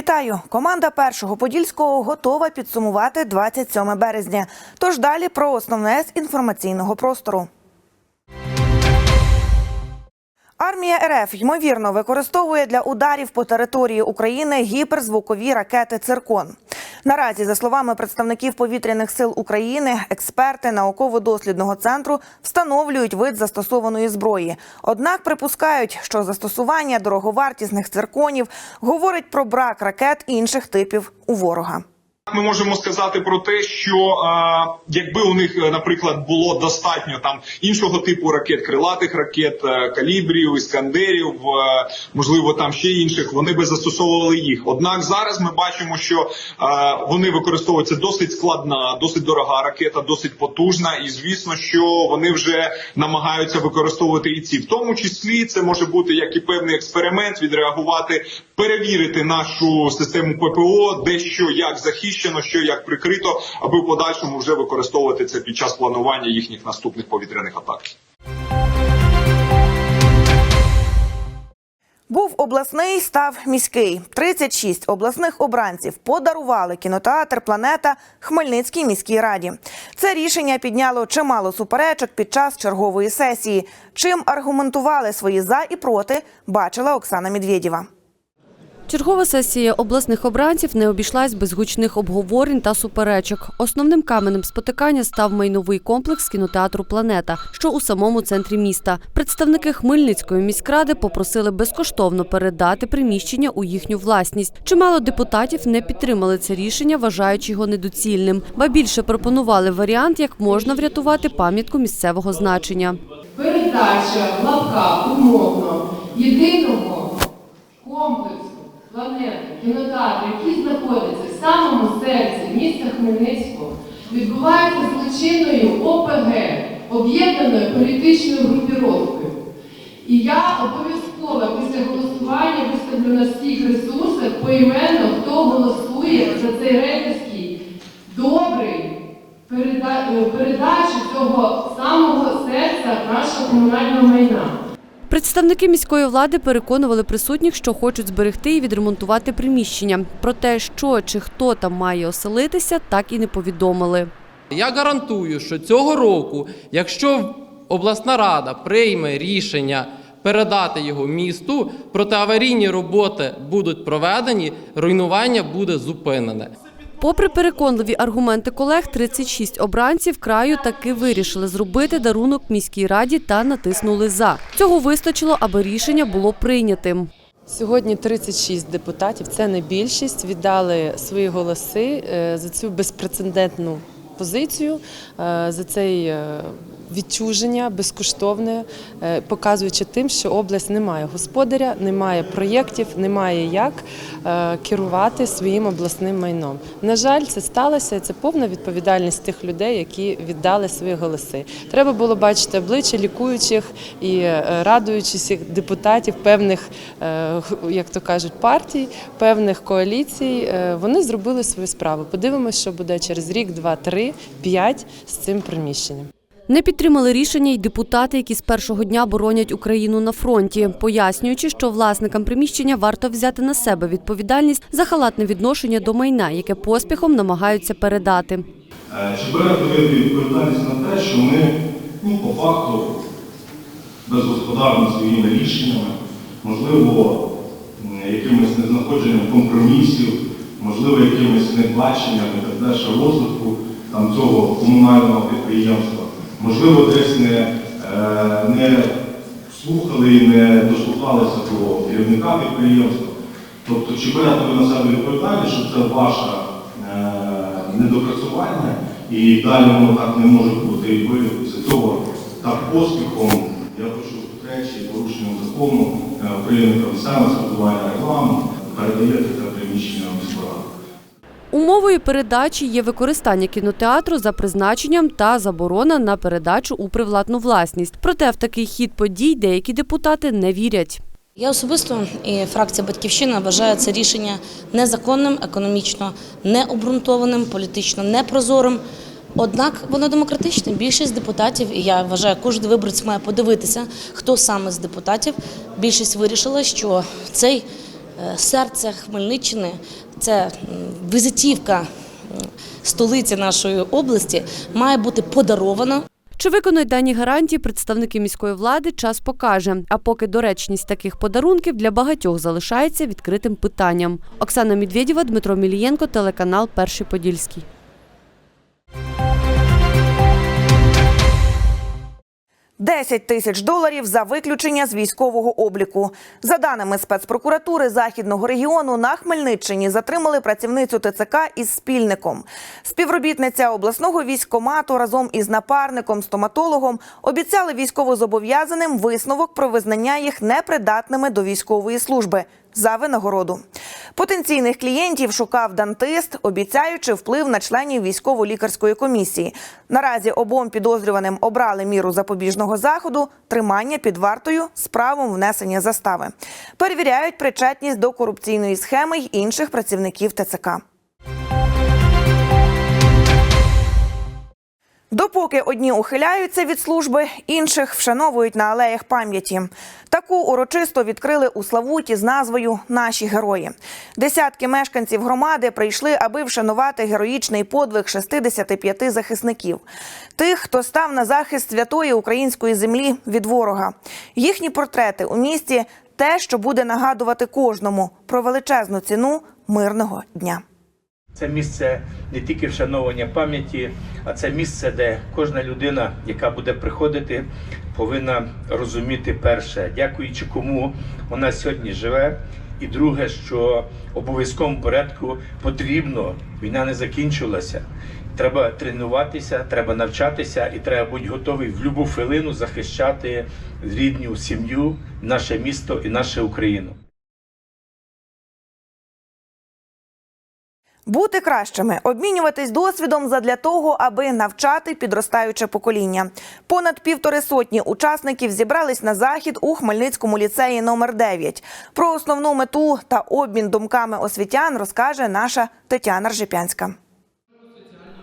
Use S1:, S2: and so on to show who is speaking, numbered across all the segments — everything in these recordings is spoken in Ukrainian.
S1: Вітаю! Команда першого подільського готова підсумувати 27 березня. Тож далі про основне з інформаційного простору. Армія РФ ймовірно використовує для ударів по території України гіперзвукові ракети Циркон. Наразі, за словами представників повітряних сил України, експерти науково-дослідного центру встановлюють вид застосованої зброї. Однак припускають, що застосування дороговартісних цирконів говорить про брак ракет інших типів у ворога.
S2: Ми можемо сказати про те, що е, якби у них, наприклад, було достатньо там іншого типу ракет, крилатих ракет, е, калібрів, іскандерів, е, можливо, там ще інших, вони би застосовували їх. Однак зараз ми бачимо, що е, вони використовуються досить складна, досить дорога ракета, досить потужна, і звісно, що вони вже намагаються використовувати і ці, в тому числі це може бути як і певний експеримент, відреагувати, перевірити нашу систему ППО, де що як захищено, що як прикрито, аби в подальшому вже використовувати це під час планування їхніх наступних повітряних атак.
S1: Був обласний, став міський. 36 обласних обранців подарували кінотеатр Планета Хмельницькій міській раді. Це рішення підняло чимало суперечок під час чергової сесії. Чим аргументували свої за і проти, бачила Оксана Медведєва.
S3: Чергова сесія обласних обранців не обійшлась без гучних обговорень та суперечок. Основним каменем спотикання став майновий комплекс кінотеатру Планета, що у самому центрі міста. Представники Хмельницької міськради попросили безкоштовно передати приміщення у їхню власність. Чимало депутатів не підтримали це рішення, вважаючи його недоцільним. Ба більше пропонували варіант, як можна врятувати пам'ятку місцевого значення.
S4: передача в лапках умовно єдиного комплексу планети кінотеатру, який знаходиться в самому серці міста Хмельницького, відбувається злочинною ОПГ, об'єднаною політичною групіровкою. І я обов'язково після голосування виставлю на всіх ресурсах поіменно, хто голосує за цей рейдерський добрий е, передачу цього самого серця нашого комунального майна.
S3: Представники міської влади переконували присутніх, що хочуть зберегти і відремонтувати приміщення. Про те, що чи хто там має оселитися, так і не повідомили.
S5: Я гарантую, що цього року, якщо обласна рада прийме рішення передати його місту, протиаварійні роботи будуть проведені, руйнування буде зупинене.
S3: Попри переконливі аргументи колег, 36 обранців краю таки вирішили зробити дарунок міській раді та натиснули за. Цього вистачило, аби рішення було прийнятим.
S6: Сьогодні 36 депутатів, це не більшість, віддали свої голоси е, за цю безпрецедентну позицію, е, за цей е, відчуження безкоштовне, е, показуючи тим, що область не має господаря, не має проєктів, не має як е, керувати своїм обласним майном. На жаль, це сталося. Це повна відповідальність тих людей, які віддали свої голоси. Треба було бачити обличчя лікуючих і е, радуючих депутатів певних, як то кажуть, партій, певних коаліцій. Вони зробили свою справу. Подивимося, що буде через рік, два, три, п'ять з цим приміщенням.
S3: Не підтримали рішення й депутати, які з першого дня боронять Україну на фронті, пояснюючи, що власникам приміщення варто взяти на себе відповідальність за халатне відношення до майна, яке поспіхом намагаються передати.
S7: Е, Чи берете відповідальність на те, що ми ну, по факту безгосподарно своїми рішеннями, можливо, якимось незнаходженням компромісів, можливо, якимось небаченням і так далі розвитку там, цього комунального підприємства, можливо, десь не, е, не слухали і не дослухалися до керівника підприємства. Тобто, чи берете ви на себе відповідальність, що це ваша е, недопрацювання, і далі воно так не може бути. І ви з цього так поспіхом, я почув речі, порушенням закону е, України про місцеве рекламу, передаєте це приміщення раду.
S3: Умовою передачі є використання кінотеатру за призначенням та заборона на передачу у приватну власність. Проте в такий хід подій деякі депутати не вірять.
S8: Я особисто і фракція Батьківщина вважає це рішення незаконним, економічно необґрунтованим, політично непрозорим. Однак воно демократичне. Більшість депутатів, і я вважаю, кожен виборець має подивитися, хто саме з депутатів. Більшість вирішила, що цей е, серце Хмельниччини, це визитівка столиці нашої області, має бути подарована
S3: Чи виконують дані гарантії представники міської влади, час покаже. А поки доречність таких подарунків для багатьох залишається відкритим питанням. Оксана Медведєва, Дмитро Мілієнко, телеканал Перший Подільський.
S1: Десять тисяч доларів за виключення з військового обліку. За даними спецпрокуратури західного регіону, на Хмельниччині затримали працівницю ТЦК із спільником. Співробітниця обласного військомату разом із напарником стоматологом обіцяли військовозобов'язаним висновок про визнання їх непридатними до військової служби за винагороду. Потенційних клієнтів шукав дантист, обіцяючи вплив на членів військово-лікарської комісії. Наразі обом підозрюваним обрали міру запобіжного заходу, тримання під вартою з правом внесення застави. Перевіряють причетність до корупційної схеми й інших працівників ТЦК. Допоки одні ухиляються від служби, інших вшановують на алеях пам'яті. Таку урочисто відкрили у Славуті з назвою Наші герої. Десятки мешканців громади прийшли, аби вшанувати героїчний подвиг 65 захисників, тих, хто став на захист святої української землі від ворога. Їхні портрети у місті те, що буде нагадувати кожному про величезну ціну мирного дня.
S9: Це місце не тільки вшановування пам'яті, а це місце, де кожна людина, яка буде приходити, повинна розуміти перше, дякуючи кому вона сьогодні живе. І друге, що обов'язковому порядку потрібно, війна не закінчилася. Треба тренуватися, треба навчатися, і треба бути готовий в будь-яку хвилину захищати рідню сім'ю, наше місто і нашу Україну.
S1: Бути кращими, обмінюватись досвідом задля того, аби навчати підростаюче покоління. Понад півтори сотні учасників зібрались на захід у Хмельницькому ліцеї номер 9 Про основну мету та обмін думками освітян розкаже наша Тетяна Ржепянська.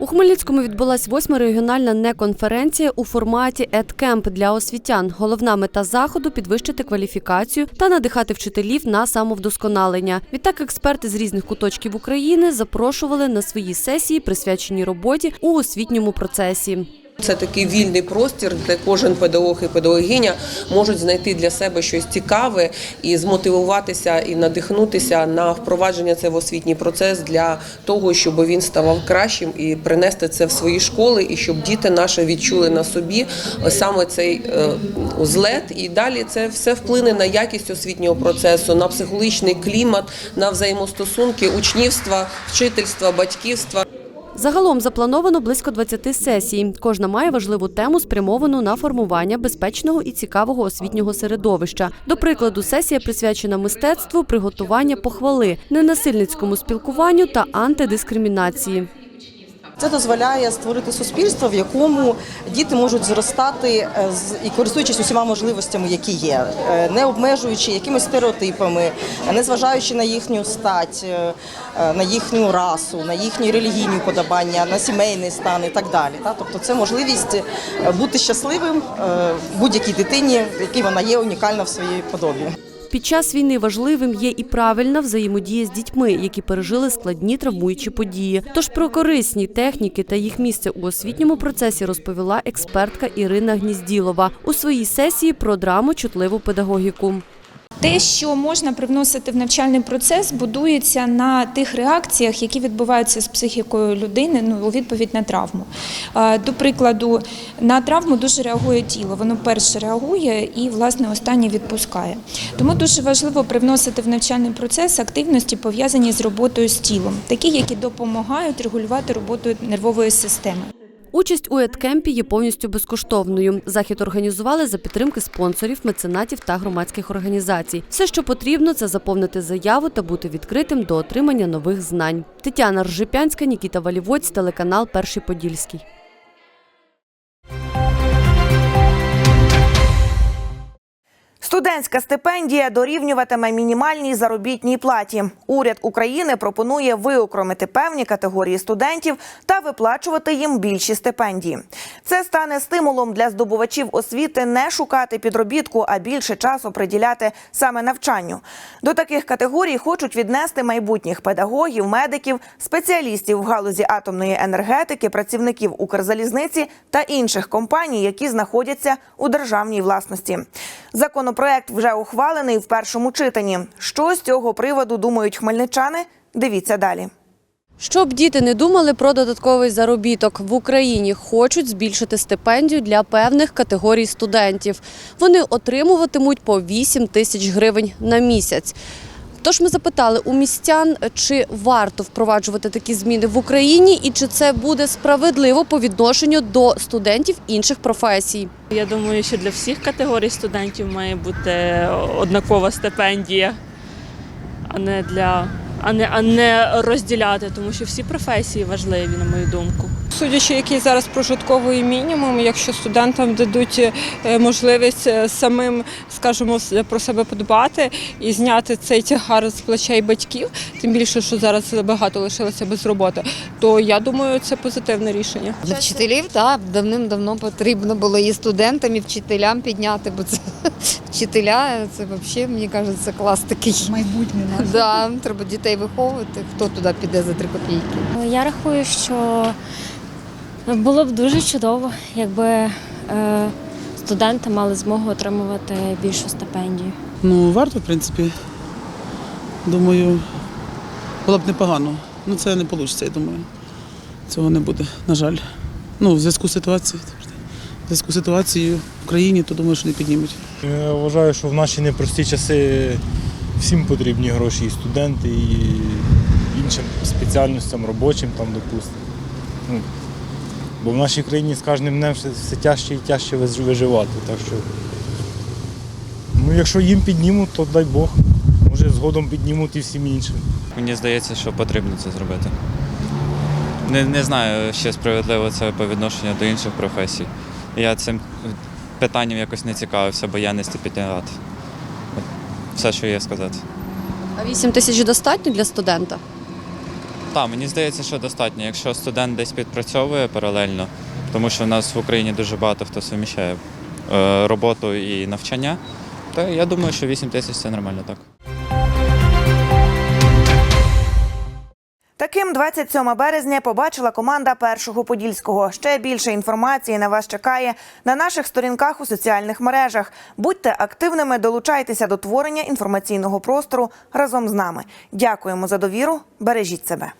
S3: У Хмельницькому відбулась восьма регіональна неконференція у форматі «Едкемп» для освітян. Головна мета заходу підвищити кваліфікацію та надихати вчителів на самовдосконалення. Відтак експерти з різних куточків України запрошували на свої сесії, присвячені роботі у освітньому процесі.
S10: Це такий вільний простір, де кожен педагог і педагогиня можуть знайти для себе щось цікаве і змотивуватися і надихнутися на впровадження це в освітній процес для того, щоб він ставав кращим і принести це в свої школи, і щоб діти наші відчули на собі саме цей е, злет. І далі це все вплине на якість освітнього процесу, на психологічний клімат, на взаємостосунки учнівства, вчительства, батьківства.
S3: Загалом заплановано близько 20 сесій. Кожна має важливу тему, спрямовану на формування безпечного і цікавого освітнього середовища. До прикладу, сесія присвячена мистецтву, приготування похвали, ненасильницькому спілкуванню та антидискримінації.
S11: Це дозволяє створити суспільство, в якому діти можуть зростати е, і користуючись усіма можливостями, які є, е, не обмежуючи якимись стереотипами, не зважаючи на їхню стать, е, на їхню расу, на їхні релігійні уподобання, на сімейний стан і так далі. Тобто це можливість бути щасливим будь-якій дитині, в якій вона є унікальна в своїй подобі.
S3: Під час війни важливим є і правильна взаємодія з дітьми, які пережили складні травмуючі події. Тож про корисні техніки та їх місце у освітньому процесі розповіла експертка Ірина Гнізділова у своїй сесії про драму чутливу педагогіку.
S12: Те, що можна привносити в навчальний процес, будується на тих реакціях, які відбуваються з психікою людини ну, у відповідь на травму. До прикладу, на травму дуже реагує тіло. Воно перше реагує і, власне, останнє відпускає. Тому дуже важливо привносити в навчальний процес активності, пов'язані з роботою з тілом, такі, які допомагають регулювати роботу нервової системи.
S3: Участь у едкемпі є повністю безкоштовною. Захід організували за підтримки спонсорів, меценатів та громадських організацій. Все, що потрібно, це заповнити заяву та бути відкритим до отримання нових знань. Тетяна Ржепянська, Нікіта Валівоць, телеканал Перший Подільський.
S1: Студентська стипендія дорівнюватиме мінімальній заробітній платі. Уряд України пропонує виокремити певні категорії студентів та виплачувати їм більші стипендії. Це стане стимулом для здобувачів освіти не шукати підробітку, а більше часу приділяти саме навчанню. До таких категорій хочуть віднести майбутніх педагогів, медиків, спеціалістів в галузі атомної енергетики, працівників Укрзалізниці та інших компаній, які знаходяться у державній власності. Законопроект вже ухвалений в першому читанні. Що з цього приводу думають хмельничани? Дивіться далі.
S3: Щоб діти не думали про додатковий заробіток, в Україні хочуть збільшити стипендію для певних категорій студентів. Вони отримуватимуть по 8 тисяч гривень на місяць. Тож ми запитали у містян, чи варто впроваджувати такі зміни в Україні і чи це буде справедливо по відношенню до студентів інших професій.
S13: Я думаю, що для всіх категорій студентів має бути однакова стипендія, а не для а не, а не розділяти, тому що всі професії важливі, на мою думку.
S14: Судячи, який зараз прожитковий мінімум, якщо студентам дадуть е, можливість е, самим, скажімо, про себе подбати і зняти цей тягар з плечей батьків, тим більше, що зараз багато лишилося без роботи, то я думаю, це позитивне рішення.
S15: Для вчителів так, давним-давно потрібно було і студентам, і вчителям підняти, бо це вчителя, це взагалі, мені кажеться, клас такий. Майбутнє наше. Да, треба дітей виховувати, хто туди піде за три копійки.
S16: Я рахую, що було б дуже чудово, якби е, студенти мали змогу отримувати більшу стипендію.
S17: Ну, варто, в принципі. Думаю, було б непогано. Ну, це не вийде, я думаю. Цього не буде, на жаль. Ну, в зв'язку з ситуацією. В зв'язку з ситуацією в Україні, то думаю, що не піднімуть.
S18: Я вважаю, що в наші непрості часи всім потрібні гроші, і студенти, і іншим спеціальностям, робочим, там, допустимо. Ну, бо в нашій країні з кожним днем все, тяжче і тяжче виживати. Так що, ну, якщо їм піднімуть, то дай Бог. Може, згодом піднімуть і всім іншим.
S19: Мені здається, що потрібно це зробити. Не, не знаю, ще справедливо це по відношенню до інших професій. Я цим питанням якось не цікавився, бо я не стипендіат. Все, що є сказати.
S3: А 8 тисяч достатньо для студента?
S19: Так, мені здається, що достатньо. Якщо студент десь підпрацьовує паралельно, тому що в нас в Україні дуже багато хто суміщає е, роботу і навчання, то я думаю, що 8 тисяч це нормально так.
S1: 27 березня побачила команда першого подільського. Ще більше інформації на вас чекає на наших сторінках у соціальних мережах. Будьте активними, долучайтеся до творення інформаційного простору разом з нами. Дякуємо за довіру. Бережіть себе.